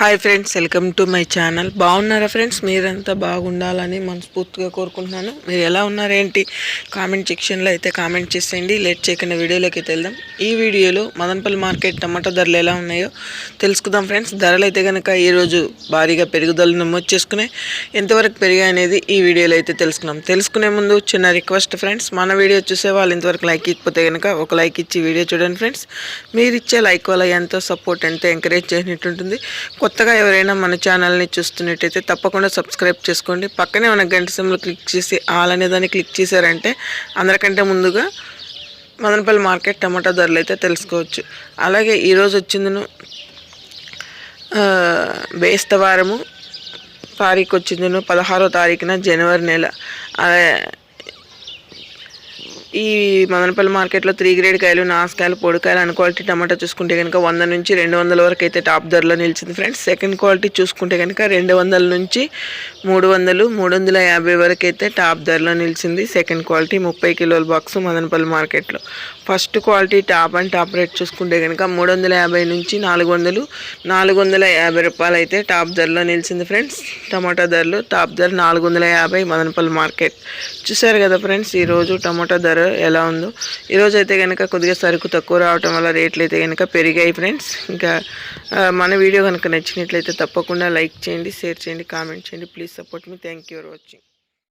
Hi friends welcome to my channel బాగున్నారా friends మీరంతా బాగుండాలని మనస్ఫూర్తిగా కోరుకుంటున్నాను. మీరు ఎలా ఉన్నారేంటి కామెంట్ సెక్షన్లో అయితే కామెంట్ చేసేయండి. లేట్ చేయకుండా వీడియోలోకి అయితే వెళ్దాం. ఈ వీడియోలో మదనపల్లి మార్కెట్ టమాటా ధరలు ఎలా ఉన్నాయో తెలుసుకుందాం ఫ్రెండ్స్ ధరలు అయితే కనుక ఈరోజు భారీగా పెరుగుదల నమోదు చేసుకునే ఎంతవరకు పెరిగాయి అనేది ఈ వీడియోలో అయితే తెలుసుకున్నాం తెలుసుకునే ముందు చిన్న రిక్వెస్ట్ ఫ్రెండ్స్ మన వీడియో చూసే వాళ్ళు ఇంతవరకు లైక్ ఇకపోతే కనుక ఒక లైక్ ఇచ్చి వీడియో చూడండి ఫ్రెండ్స్ మీరు ఇచ్చే లైక్ వల్ల ఎంతో సపోర్ట్ ఎంతో ఎంకరేజ్ చేసినట్టు ఉంటుంది. కొత్తగా ఎవరైనా మన ఛానల్ని చూస్తున్నట్టయితే తప్పకుండా సబ్స్క్రైబ్ చేసుకోండి. పక్కనే మన గంట సింబల్ క్లిక్ చేసి ఆల్ అనే దాన్ని క్లిక్ చేశారంటే అందరికంటే ముందుగా మదనపల్లి మార్కెట్ టమాటా ధరలు అయితే తెలుసుకోవచ్చు. అలాగే ఈరోజు వచ్చిందను బేస్తవారము తారీఖు వచ్చిందను పదహారో తారీఖున జనవరి నెల. ఈ మదనపల్లి మార్కెట్లో త్రీ గ్రేడ్ కాయలు నాసుకాయలు పొడికాయలు అన్ క్వాలిటీ టమాటా చూసుకుంటే కనుక వంద నుంచి రెండు వందల వరకు అయితే టాప్ ధరలో నిలిచింది ఫ్రెండ్స్. సెకండ్ క్వాలిటీ చూసుకుంటే కనుక రెండు వందల నుంచి మూడు వందలు మూడు వందల యాభై వరకు అయితే టాప్ ధరలో నిలిచింది. సెకండ్ క్వాలిటీ ముప్పై కిలోల బాక్స్ మదనపల్లి మార్కెట్లో. First quality top and top rate చూసుకుంటే కనుక మూడు వందల యాభై నుంచి నాలుగు వందలు నాలుగు వందల యాభై రూపాయలు అయితే టాప్ ధరలో నిలిచింది ఫ్రెండ్స్. టమాటా ధరలు టాప్ ధర నాలుగు వందల యాభై మదనపల్లి మార్కెట్. చూసారు కదా ఫ్రెండ్స్ ఈరోజు టమాటా ధర ఎలా ఉందో. ఈరోజు అయితే కనుక కొద్దిగా సరుకు తక్కువ రావటం వల్ల రేట్లు అయితే కనుక పెరిగాయి ఫ్రెండ్స్. ఇంకా మన వీడియో కనుక నచ్చినట్లయితే తప్పకుండా లైక్ చేయండి షేర్ చేయండి కామెంట్ చేయండి. Please support me. Thank you for watching.